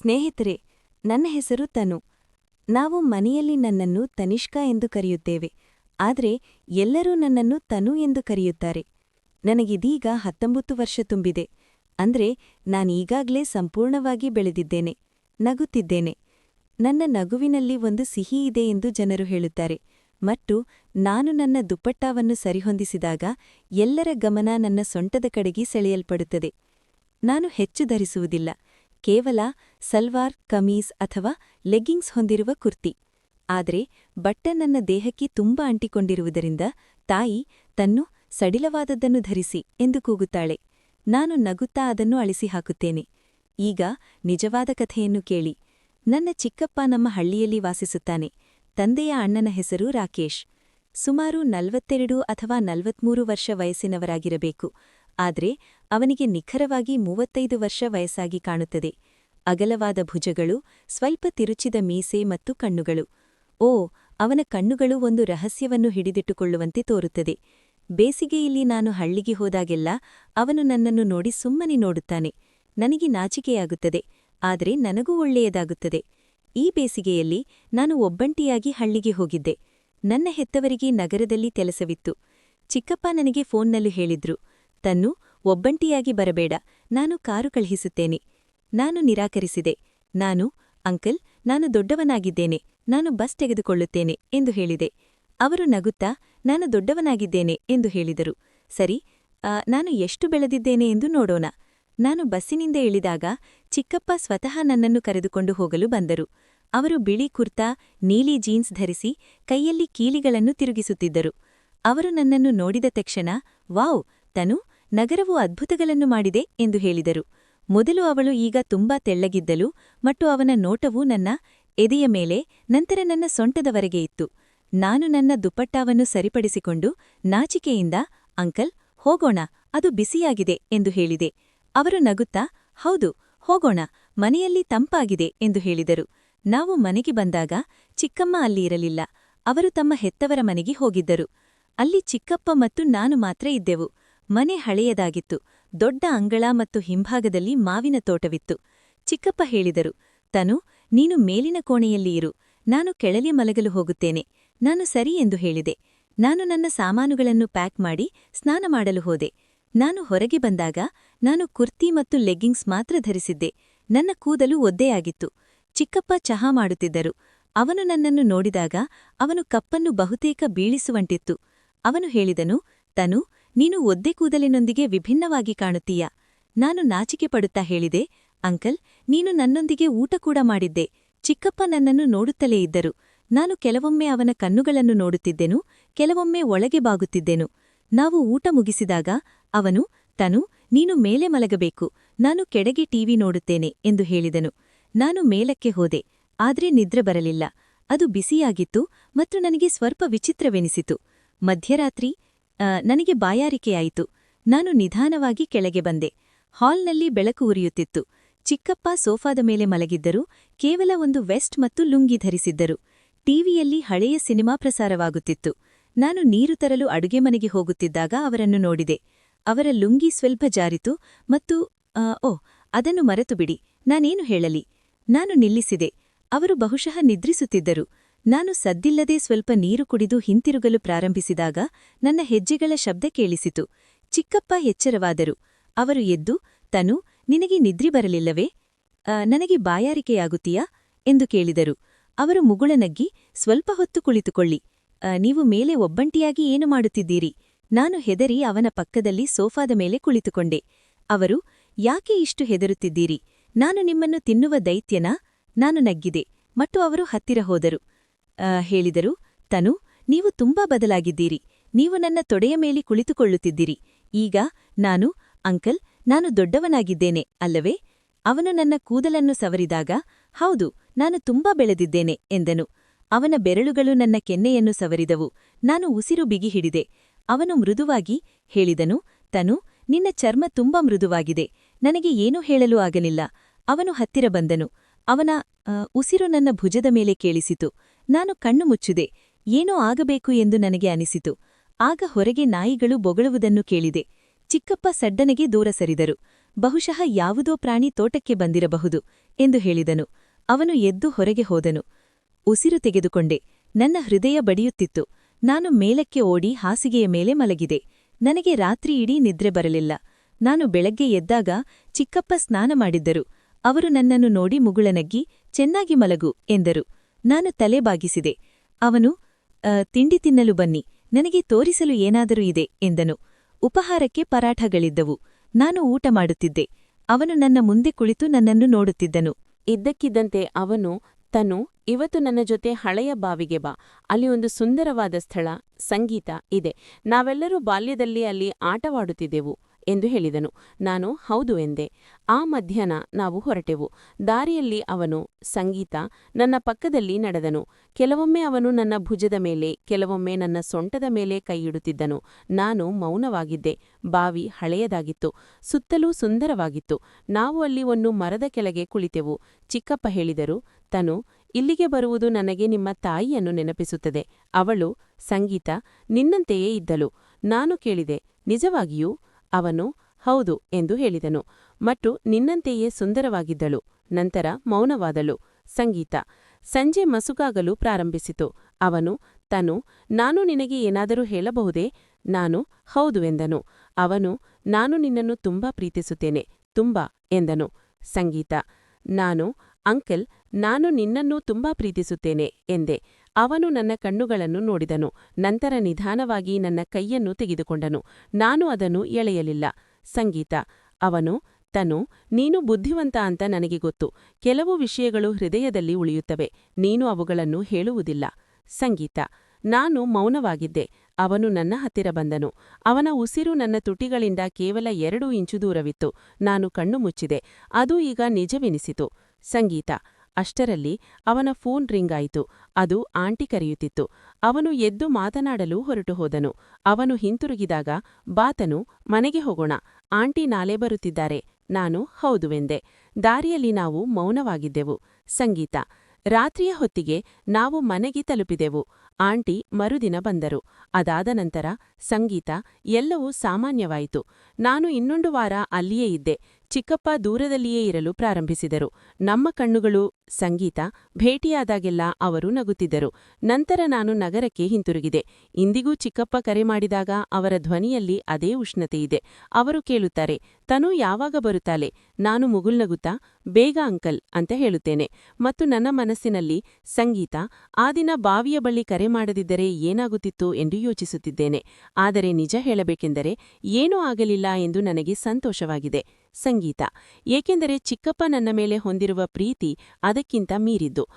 ಸ್ನೇಹಿತರೆ, ನನ್ನ ಹೆಸರು ತನು. ನಾವು ಮನೆಯಲ್ಲಿ ನನ್ನನ್ನು ತನಿಷ್ಕಾ ಎಂದು ಕರೆಯುತ್ತೇವೆ. ಆದರೆ ಎಲ್ಲರೂ ನನ್ನನ್ನು ತನು ಎಂದು ಕರೆಯುತ್ತಾರೆ. ನನಗಿದೀಗ ಹತ್ತೊಂಬತ್ತು ವರ್ಷ ತುಂಬಿದೆ. ಅಂದ್ರೆ ನಾನೀಗಾಗ್ಲೇ ಸಂಪೂರ್ಣವಾಗಿ ಬೆಳೆದಿದ್ದೇನೆ, ನಗುತ್ತಿದ್ದೇನೆ. ನನ್ನ ನಗುವಿನಲ್ಲಿ ಒಂದು ಸಿಹಿ ಇದೆ ಎಂದು ಜನರು ಹೇಳುತ್ತಾರೆ. ಮತ್ತು ನಾನು ನನ್ನ ದುಪ್ಪಟ್ಟಾವನ್ನು ಸರಿಹೊಂದಿಸಿದಾಗ ಎಲ್ಲರ ಗಮನ ನನ್ನ ಸೊಂಟದ ಕಡೆಗೆ ಸೆಳೆಯಲ್ಪಡುತ್ತದೆ. ನಾನು ಹೆಚ್ಚು ಧರಿಸುವುದಿಲ್ಲ. ಕೇವಲ ಸಲ್ವಾರ್, ಕಮೀಸ್ ಅಥವಾ ಲೆಗ್ಗಿಂಗ್ಸ್ ಹೊಂದಿರುವ ಕುರ್ತಿ. ಆದರೆ ಬಟ್ಟೆ ನನ್ನ ದೇಹಕ್ಕೆ ತುಂಬಾ ಅಂಟಿಕೊಂಡಿರುವುದರಿಂದ ತಾಯಿ ತನ್ನು ಸಡಿಲವಾದದ್ದನ್ನು ಧರಿಸಿ ಎಂದು ಕೂಗುತ್ತಾಳೆ. ನಾನು ನಗುತ್ತಾ ಅದನ್ನು ಅಳಿಸಿ ಹಾಕುತ್ತೇನೆ ಈಗ ನಿಜವಾದ ಕಥೆಯನ್ನು ಕೇಳಿ. ನನ್ನ ಚಿಕ್ಕಪ್ಪ ನಮ್ಮ ಹಳ್ಳಿಯಲ್ಲಿ ವಾಸಿಸುತ್ತಾನೆ. ತಂದೆಯ ಅಣ್ಣನ ಹೆಸರು ರಾಕೇಶ್. ಸುಮಾರು ನಲ್ವತ್ತೆರಡು ಅಥವಾ ನಲ್ವತ್ಮೂರು ವರ್ಷ ವಯಸ್ಸಿನವರಾಗಿರಬೇಕು. ಆದ್ರೆ ಅವನಿಗೆ ನಿಖರವಾಗಿ ಮೂವತ್ತೈದು ವರ್ಷ ವಯಸ್ಸಾಗಿ ಕಾಣುತ್ತದೆ. ಅಗಲವಾದ ಭುಜಗಳು, ಸ್ವಲ್ಪ ತಿರುಚಿದ ಮೀಸೆ ಮತ್ತು ಕಣ್ಣುಗಳು. ಓ, ಅವನ ಕಣ್ಣುಗಳು ಒಂದು ರಹಸ್ಯವನ್ನು ಹಿಡಿದಿಟ್ಟುಕೊಳ್ಳುವಂತೆ ತೋರುತ್ತದೆ. ಬೇಸಿಗೆಯಲ್ಲಿ ನಾನು ಹಳ್ಳಿಗೆ ಹೋದಾಗೆಲ್ಲ ಅವನು ನನ್ನನ್ನು ನೋಡಿ ಸುಮ್ಮನೆ ನೋಡುತ್ತಾನೆ. ನನಗೆ ನಾಚಿಕೆಯಾಗುತ್ತದೆ, ಆದರೆ ನನಗೂ ಒಳ್ಳೆಯದಾಗುತ್ತದೆ. ಈ ಬೇಸಿಗೆಯಲ್ಲಿ ನಾನು ಒಬ್ಬಂಟಿಯಾಗಿ ಹಳ್ಳಿಗೆ ಹೋಗಿದ್ದೆ. ನನ್ನ ಹೆತ್ತವರಿಗೆ ನಗರದಲ್ಲಿ ಕೆಲಸವಿತ್ತು. ಚಿಕ್ಕಪ್ಪ ನನಗೆ ಫೋನ್ನಲ್ಲಿ ಹೇಳಿದ್ರು ತನ್ನು ಒಬ್ಬಂಟಿಯಾಗಿ ಬರಬೇಡ. ನಾನು ಕಾರು ಕಳುಹಿಸುತ್ತೇನೆ. ನಾನು ನಿರಾಕರಿಸಿದೆ. ನಾನು, ಅಂಕಲ್, ನಾನು ದೊಡ್ಡವನಾಗಿದ್ದೇನೆ. ನಾನು ಬಸ್ ತೆಗೆದುಕೊಳ್ಳುತ್ತೇನೆ ಎಂದು ಹೇಳಿದೆ. ಅವರು ನಗುತ್ತಾ, ನಾನು ದೊಡ್ಡವನಾಗಿದ್ದೇನೆ ಎಂದು ಹೇಳಿದರು. ಸರಿ ನಾನು ಎಷ್ಟು ಬೆಳೆದಿದ್ದೇನೆ ಎಂದು ನೋಡೋಣ. ನಾನು ಬಸ್ಸಿನಿಂದ ಇಳಿದಾಗ ಚಿಕ್ಕಪ್ಪ ಸ್ವತಃ ನನ್ನನ್ನು ಕರೆದುಕೊಂಡು ಹೋಗಲು ಬಂದರು. ಅವರು ಬಿಳಿ ಕುರ್ತಾ, ನೀಲಿ ಜೀನ್ಸ್ ಧರಿಸಿ ಕೈಯಲ್ಲಿ ಕೀಲಿಗಳನ್ನು ತಿರುಗಿಸುತ್ತಿದ್ದರು. ಅವರು ನನ್ನನ್ನು ನೋಡಿದ ತಕ್ಷಣ, ವಾವ್, ತನು ನಗರವು ಅದ್ಭುತಗಳನ್ನು ಮಾಡಿದೆ ಎಂದು ಹೇಳಿದರು. ಮೊದಲು ಅವಳು ಈಗ ತುಂಬಾ ತೆಳ್ಳಗಿದ್ದಲು ಮತ್ತು ಅವನ ನೋಟವು ನನ್ನ ಎದೆಯ ಮೇಲೆ, ನಂತರ ನನ್ನ ಸೊಂಟದವರೆಗೆ ಇತ್ತು. ನಾನು ನನ್ನ ದುಪ್ಪಟ್ಟಾವನ್ನು ಸರಿಪಡಿಸಿಕೊಂಡು ನಾಚಿಕೆಯಿಂದ, ಅಂಕಲ್, ಹೋಗೋಣ, ಅದು ಬಿಸಿಯಾಗಿದೆ ಎಂದು ಹೇಳಿದೆ. ಅವರು ನಗುತ್ತಾ, ಹೌದು, ಹೋಗೋಣ, ಮನೆಯಲ್ಲಿ ತಂಪಾಗಿದೆ ಎಂದು ಹೇಳಿದರು. ನಾವು ಮನೆಗೆ ಬಂದಾಗ ಚಿಕ್ಕಮ್ಮ ಅಲ್ಲಿ ಇರಲಿಲ್ಲ. ಅವರು ತಮ್ಮ ಹೆತ್ತವರ ಮನೆಗೆ ಹೋಗಿದ್ದರು. ಅಲ್ಲಿ ಚಿಕ್ಕಪ್ಪ ಮತ್ತು ನಾನು ಮಾತ್ರ ಇದ್ದೆವು. ಮನೆ ಹಳೆಯದಾಗಿತ್ತು. ದೊಡ್ಡ ಅಂಗಳ ಮತ್ತು ಹಿಂಭಾಗದಲ್ಲಿ ಮಾವಿನ ತೋಟವಿತ್ತು. ಚಿಕ್ಕಪ್ಪ ಹೇಳಿದರು, ತನು, ನೀನು ಮೇಲಿನ ಕೋಣೆಯಲ್ಲಿ ಇರು. ನಾನು ಕೆಳಗೆ ಮಲಗಲು ಹೋಗುತ್ತೇನೆ. ನಾನು ಸರಿ ಎಂದು ಹೇಳಿದೆ. ನಾನು ನನ್ನ ಸಾಮಾನುಗಳನ್ನು ಪ್ಯಾಕ್ ಮಾಡಿ ಸ್ನಾನ ಮಾಡಲು ಹೋದೆ. ನಾನು ಹೊರಗೆ ಬಂದಾಗ ನಾನು ಕುರ್ತಿ ಮತ್ತು ಲೆಗ್ಗಿಂಗ್ಸ್ ಮಾತ್ರ ಧರಿಸಿದ್ದೆ. ನನ್ನ ಕೂದಲು ಒದ್ದೆಯಾಗಿತ್ತು ಚಿಕ್ಕಪ್ಪ ಚಹಾ ಮಾಡುತ್ತಿದ್ದರು. ಅವನು ನನ್ನನ್ನು ನೋಡಿದಾಗ ಅವನು ಕಪ್ಪನ್ನು ಬಹುತೇಕ ಬೀಳಿಸುವಂಟಿತ್ತು. ಅವನು ಹೇಳಿದನು, ತನು ನೀನು ಒದ್ದೆ ಕೂದಲಿನೊಂದಿಗೆ ವಿಭಿನ್ನವಾಗಿ ಕಾಣುತ್ತೀಯ? ನಾನು ನಾಚಿಕೆ ಪಡುತ್ತಾ ಹೇಳಿದೆ, ಅಂಕಲ್, ನೀನು ನನ್ನೊಂದಿಗೆ ಊಟ ಕೂಡ ಮಾಡಿದ್ದೆ. ಚಿಕ್ಕಪ್ಪ ನನ್ನನ್ನು ನೋಡುತ್ತಲೇ ಇದ್ದರು. ನಾನು ಕೆಲವೊಮ್ಮೆ ಅವನ ಕಣ್ಣುಗಳನ್ನು ನೋಡುತ್ತಿದ್ದೆನು, ಕೆಲವೊಮ್ಮೆ ಒಳಗೆ ಬಾಗುತ್ತಿದ್ದೆನು. ನಾವು ಊಟ ಮುಗಿಸಿದಾಗ, ಅವನು, ತನು, ನೀನು ಮೇಲೆ ಮಲಗಬೇಕು, ನಾನು ಕೆಳಗೆ ಟಿವಿ ನೋಡುತ್ತೇನೆ, ಎಂದು ಹೇಳಿದನು. ನಾನು ಮೇಲಕ್ಕೆ ಹೋದೆ, ಆದ್ರೆ ನಿದ್ರೆ ಬರಲಿಲ್ಲ. ಅದು ಬಿಸಿಯಾಗಿತ್ತು ಮತ್ತು ನನಗೆ ಸ್ವಲ್ಪ ವಿಚಿತ್ರವೆನಿಸಿತು. ಮಧ್ಯರಾತ್ರಿ ನನಗೆ ಬಾಯಾರಿಕೆಯಾಯಿತು. ನಾನು ನಿಧಾನವಾಗಿ ಕೆಳಗೆ ಬಂದೆ. ಹಾಲ್ನಲ್ಲಿ ಬೆಳಕು ಉರಿಯುತ್ತಿತ್ತು. ಚಿಕ್ಕಪ್ಪ ಸೋಫಾದ ಮೇಲೆ ಮಲಗಿದ್ದರು. ಕೇವಲ ಒಂದು ವೆಸ್ಟ್ ಮತ್ತು ಲುಂಗಿ ಧರಿಸಿದ್ದರು. ಟಿವಿಯಲ್ಲಿ ಹಳೆಯ ಸಿನಿಮಾ ಪ್ರಸಾರವಾಗುತ್ತಿತ್ತು. ನಾನು ನೀರು ತರಲು ಅಡುಗೆ ಮನೆಗೆ ಹೋಗುತ್ತಿದ್ದಾಗ ಅವರನ್ನು ನೋಡಿದೆ. ಅವರ ಲುಂಗಿ ಸ್ವಲ್ಪ ಜಾರಿತು ಮತ್ತು ಓ, ಅದನ್ನು ಮರೆತು ಬಿಡಿ ನಾನೇನು ಹೇಳಲಿ? ನಾನು ನಿಲ್ಲಿಸಿದೆ. ಅವರು ಬಹುಶಃ ನಿದ್ರಿಸುತ್ತಿದ್ದರು. ನಾನು ಸದ್ದಿಲ್ಲದೆ ಸ್ವಲ್ಪ ನೀರು ಕುಡಿದು ಹಿಂತಿರುಗಲು ಪ್ರಾರಂಭಿಸಿದಾಗ ನನ್ನ ಹೆಜ್ಜೆಗಳ ಶಬ್ದ ಕೇಳಿಸಿತು. ಚಿಕ್ಕಪ್ಪ ಎಚ್ಚರವಾದರು. ಅವರು ಎದ್ದು, ತನು, ನಿನಗೆ ನಿದ್ರಿ ಬರಲಿಲ್ಲವೇ? ನನಗೆ ಬಾಯಾರಿಕೆಯಾಗುತ್ತೀಯಾ? ಎಂದು ಕೇಳಿದರು. ಅವರು ಮುಗುಳನಗ್ಗಿ ಸ್ವಲ್ಪ ಹೊತ್ತು ಕುಳಿತುಕೊಳ್ಳಿ. ನೀವು ಮೇಲೆ ಒಬ್ಬಂಟಿಯಾಗಿ ಏನು ಮಾಡುತ್ತಿದ್ದೀರಿ? ನಾನು ಹೆದರಿ ಅವನ ಪಕ್ಕದಲ್ಲಿ ಸೋಫಾದ ಮೇಲೆ ಕುಳಿತುಕೊಂಡೆ. ಅವರು, ಯಾಕೆ ಇಷ್ಟು ಹೆದರುತ್ತಿದ್ದೀರಿ? ನಾನು ನಿಮ್ಮನ್ನು ತಿನ್ನುವ ದೈತ್ಯನಾ? ನಾನು ನಗ್ಗಿದೆ. ಮತ್ತು ಅವರು ಹತ್ತಿರ ಹೋದರು. ಹೇಳಿದರು, ತನು, ನೀವು ತುಂಬಾ ಬದಲಾಗಿದ್ದೀರಿ. ನೀವು ನನ್ನ ತೊಡೆಯ ಮೇಲೆ ಕುಳಿತುಕೊಳ್ಳುತ್ತಿದ್ದೀರಿ. ಈಗ ನಾನು, ಅಂಕಲ್, ನಾನು ದೊಡ್ಡವನಾಗಿದ್ದೇನೆ, ಅಲ್ಲವೇ? ಅವನು ನನ್ನ ಕೂದಲನ್ನು ಸವರಿದಾಗ, ಹೌದು, ನಾನು ತುಂಬಾ ಬೆಳೆದಿದ್ದೇನೆ, ಎಂದನು. ಅವನ ಬೆರಳುಗಳು ನನ್ನ ಕೆನ್ನೆಯನ್ನು ಸವರಿದವು. ನಾನು ಉಸಿರು ಬಿಗಿ ಹಿಡಿದೆ. ಅವನು ಮೃದುವಾಗಿ ಹೇಳಿದನು, ತನು, ನಿನ್ನ ಚರ್ಮ ತುಂಬಾ ಮೃದುವಾಗಿದೆ. ನನಗೆ ಏನೂ ಹೇಳಲು ಆಗಲಿಲ್ಲ. ಅವನು ಹತ್ತಿರ ಬಂದನು. ಅವನ ಉಸಿರು ನನ್ನ ಭುಜದ ಮೇಲೆ ಕೇಳಿಸಿತು. ನಾನು ಕಣ್ಣು ಮುಚ್ಚಿದೆ. ಏನೋ ಆಗಬೇಕು ಎಂದು ನನಗೆ ಅನಿಸಿತು. ಆಗ ಹೊರಗೆ ನಾಯಿಗಳು ಬೊಗಳುವುದನ್ನು ಕೇಳಿದೆ. ಚಿಕ್ಕಪ್ಪ ಸಡ್ಡನೆಗೆ ದೂರ ಸರಿದರು. ಬಹುಶಃ ಯಾವುದೋ ಪ್ರಾಣಿ ತೋಟಕ್ಕೆ ಬಂದಿರಬಹುದು ಎಂದು ಹೇಳಿದನು. ಅವನು ಎದ್ದು ಹೊರಗೆ ಹೋದನು. ಉಸಿರು ತೆಗೆದುಕೊಂಡೆ. ನನ್ನ ಹೃದಯ ಬಡಿಯುತ್ತಿತ್ತು. ನಾನು ಮೇಲಕ್ಕೆ ಓಡಿ ಹಾಸಿಗೆಯ ಮೇಲೆ ಮಲಗಿದೆ. ನನಗೆ ರಾತ್ರಿ ಇಡೀ ನಿದ್ರೆ ಬರಲಿಲ್ಲ. ನಾನು ಬೆಳಗ್ಗೆ ಎದ್ದಾಗ ಚಿಕ್ಕಪ್ಪ ಸ್ನಾನ ಮಾಡಿದ್ದರು. ಅವರು ನನ್ನನ್ನು ನೋಡಿ ಮುಗುಳನಗ್ಗಿ ಚೆನ್ನಾಗಿ ಮಲಗು ಎಂದರು. ನಾನು ತಲೆ ಬಾಗಿಸಿದೆ. ಅವನು "ಅ, ತಿಂಡಿ ತಿನ್ನಲು ಬನ್ನಿ ನನಗೆ ತೋರಿಸಲು ಏನಾದರೂ ಇದೆ ಎಂದನು. ಉಪಹಾರಕ್ಕೆ ಪರಾಠಗಳಿದ್ದವು. ನಾನು ಊಟ ಮಾಡುತ್ತಿದ್ದೆ. ಅವನು ನನ್ನ ಮುಂದೆ ಕುಳಿತು ನನ್ನನ್ನು ನೋಡುತ್ತಿದ್ದನು. ಇದ್ದಕ್ಕಿದ್ದಂತೆ ಅವನು ತನು ಇವತ್ತು ನನ್ನ ಜೊತೆ ಹಳೆಯ ಬಾವಿಗೆ ಬಾ. ಅಲ್ಲಿ ಒಂದು ಸುಂದರವಾದ ಸ್ಥಳ ಸಂಗೀತ ಇದೆ. ನಾವೆಲ್ಲರೂ ಬಾಲ್ಯದಲ್ಲಿ ಅಲ್ಲಿ ಆಟವಾಡುತ್ತಿದ್ದೆವು. ಎಂದು ಹೇಳಿದನು. ನಾನು ಹೌದು ಎಂದೆ. ಆ ಮಧ್ಯಾಹ್ನ ನಾವು ಹೊರಟೆವು. ದಾರಿಯಲ್ಲಿ ಅವನು ಸಂಗೀತ ನನ್ನ ಪಕ್ಕದಲ್ಲಿ ನಡೆದನು. ಕೆಲವೊಮ್ಮೆ ಅವನು ನನ್ನ ಭುಜದ ಮೇಲೆ, ಕೆಲವೊಮ್ಮೆ ನನ್ನ ಸೊಂಟದ ಮೇಲೆ ಕೈಯಿಡುತ್ತಿದ್ದನು ನಾನು ಮೌನವಾಗಿದ್ದೆ. ಬಾವಿ ಹಳೆಯದಾಗಿತ್ತು. ಸುತ್ತಲೂ ಸುಂದರವಾಗಿತ್ತು. ನಾವು ಅಲ್ಲಿ ಒಂದು ಮರದ ಕೆಳಗೆ ಕುಳಿತೆವು. ಚಿಕ್ಕಪ್ಪ ಹೇಳಿದರು, ತನು, ಇಲ್ಲಿಗೆ ಬರುವುದು ನನಗೆ ನಿಮ್ಮ ತಾಯಿಯನ್ನು ನೆನಪಿಸುತ್ತದೆ. ಅವಳು ಸಂಗೀತ ನಿನ್ನಂತೆಯೇ ಇದ್ದಳು. ನಾನು ಕೇಳಿದೆ, ನಿಜವಾಗಿಯೂ ಅವನು, ಹೌದು ಎಂದು ಹೇಳಿದನು. ಮತ್ತು ನಿನ್ನಂತೆಯೇ ಸುಂದರವಾಗಿದ್ದಳು. ನಂತರ ಮೌನವಾದಳು. ಸಂಗೀತ. ಸಂಜೆ ಮಸುಕಾಗಲು ಪ್ರಾರಂಭಿಸಿತು. ಅವನು, ತನು, ನಾನು ನಿನಗೆ ಏನಾದರೂ ಹೇಳಬಹುದೇ? ನಾನು, ಹೌದು ಎಂದನು. ಅವನು, ನಾನು ನಿನ್ನನ್ನು ತುಂಬಾ ಪ್ರೀತಿಸುತ್ತೇನೆ, ತುಂಬಾ ಎಂದನು. ಸಂಗೀತ. ನಾನು, ಅಂಕಲ್, ನಾನು ನಿನ್ನನ್ನೂ ತುಂಬಾ ಪ್ರೀತಿಸುತ್ತೇನೆ ಎಂದೆ. ಅವನು ನನ್ನ ಕಣ್ಣುಗಳನ್ನು ನೋಡಿದನು. ನಂತರ ನಿಧಾನವಾಗಿ ನನ್ನ ಕೈಯನ್ನು ತೆಗೆದುಕೊಂಡನು. ನಾನು ಅದನ್ನು ಎಳೆಯಲಿಲ್ಲ. ಸಂಗೀತ, ಅವನು, ತನು, ನೀನು ಬುದ್ಧಿವಂತ ಅಂತ ನನಗೆ ಗೊತ್ತು. ಕೆಲವು ವಿಷಯಗಳು ಹೃದಯದಲ್ಲಿ ಉಳಿಯುತ್ತವೆ. ನೀನು ಅವುಗಳನ್ನು ಹೇಳುವುದಿಲ್ಲ. ಸಂಗೀತ, ನಾನು ಮೌನವಾಗಿದ್ದೆ. ಅವನು ನನ್ನ ಹತ್ತಿರ ಬಂದನು. ಅವನ ಉಸಿರು ನನ್ನ ತುಟಿಗಳಿಂದ ಕೇವಲ ಎರಡು ಇಂಚು ದೂರವಿತ್ತು. ನಾನು ಕಣ್ಣು ಮುಚ್ಚಿದೆ. ಅದು ಈಗ ನಿಜವೆನಿಸಿತು. ಸಂಗೀತ ಅಷ್ಟರಲ್ಲಿ ಅವನ ಫೋನ್ ರಿಂಗ್ ಆಯಿತು ಅದು ಆಂಟಿ ಕರೆಯುತ್ತಿತ್ತು. ಅವನು ಎದ್ದು ಮಾತನಾಡಲು ಹೊರಟು ಹೋದನು. ಅವನು ಹಿಂತಿರುಗಿದಾಗ ಬಾತನು, ಮನೆಗೆ ಹೋಗೋಣ. ಆಂಟಿ ನಾಲೆ ಬರುತ್ತಿದ್ದಾರೆ. ನಾನು ಹೌದುವೆಂದೆ. ದಾರಿಯಲ್ಲಿ ನಾವು ಮೌನವಾಗಿದ್ದೆವು. ಸಂಗೀತ. ರಾತ್ರಿಯ ಹೊತ್ತಿಗೆ ನಾವು ಮನೆಗೆ ತಲುಪಿದೆವು. ಆಂಟಿ ಮರುದಿನ ಬಂದರು. ಅದಾದ ನಂತರ ಸಂಗೀತ ಎಲ್ಲವೂ ಸಾಮಾನ್ಯವಾಯಿತು. ನಾನು ಇನ್ನೊಂದು ವಾರ ಅಲ್ಲಿಯೇ ಇದ್ದೆ. ಚಿಕ್ಕಪ್ಪ ದೂರದಲ್ಲಿಯೇ ಇರಲು ಪ್ರಾರಂಭಿಸಿದರು. ನಮ್ಮ ಕಣ್ಣುಗಳು, ಸಂಗೀತ, ಭೇಟಿಯಾದಾಗೆಲ್ಲ ಅವರು ನಗುತ್ತಿದ್ದರು. ನಂತರ ನಾನು ನಗರಕ್ಕೆ ಹಿಂತಿರುಗಿದೆ. ಇಂದಿಗೂ ಚಿಕ್ಕಪ್ಪ ಕರೆ ಮಾಡಿದಾಗ ಅವರ ಧ್ವನಿಯಲ್ಲಿ ಅದೇ ಉಷ್ಣತೆಯಿದೆ ಅವರು ಕೇಳುತ್ತಾರೆ, ತನು ಯಾವಾಗ ಬರುತ್ತಾಳೆ? ನಾನು ಮುಗುಲ್ನಗುತ್ತಾ ಬೇಗ ಅಂಕಲ್ ಅಂತ ಹೇಳುತ್ತೇನೆ. ಮತ್ತು ನನ್ನ ಮನಸ್ಸಿನಲ್ಲಿ, ಸಂಗೀತ, ಆ ದಿನ ಬಾವಿಯ ಬಳಿ ಕರೆ ಮಾಡದಿದ್ದರೆ ಏನಾಗುತ್ತಿತ್ತು ಎಂದು ಯೋಚಿಸುತ್ತಿದ್ದೇನೆ. ಆದರೆ ನಿಜ ಹೇಳಬೇಕೆಂದರೆ, ಏನೂ ಆಗಲಿಲ್ಲ ಎಂದು ನನಗೆ ಸಂತೋಷವಾಗಿದೆ. ಸಂಗೀತ. ಏಕೆಂದರೆ ಚಿಕ್ಕಪ್ಪ ನನ್ನ ಮೇಲೆ ಹೊಂದಿರುವ ಪ್ರೀತಿ ಅದಕ್ಕಿಂತ ಮೀರಿದ್ದು.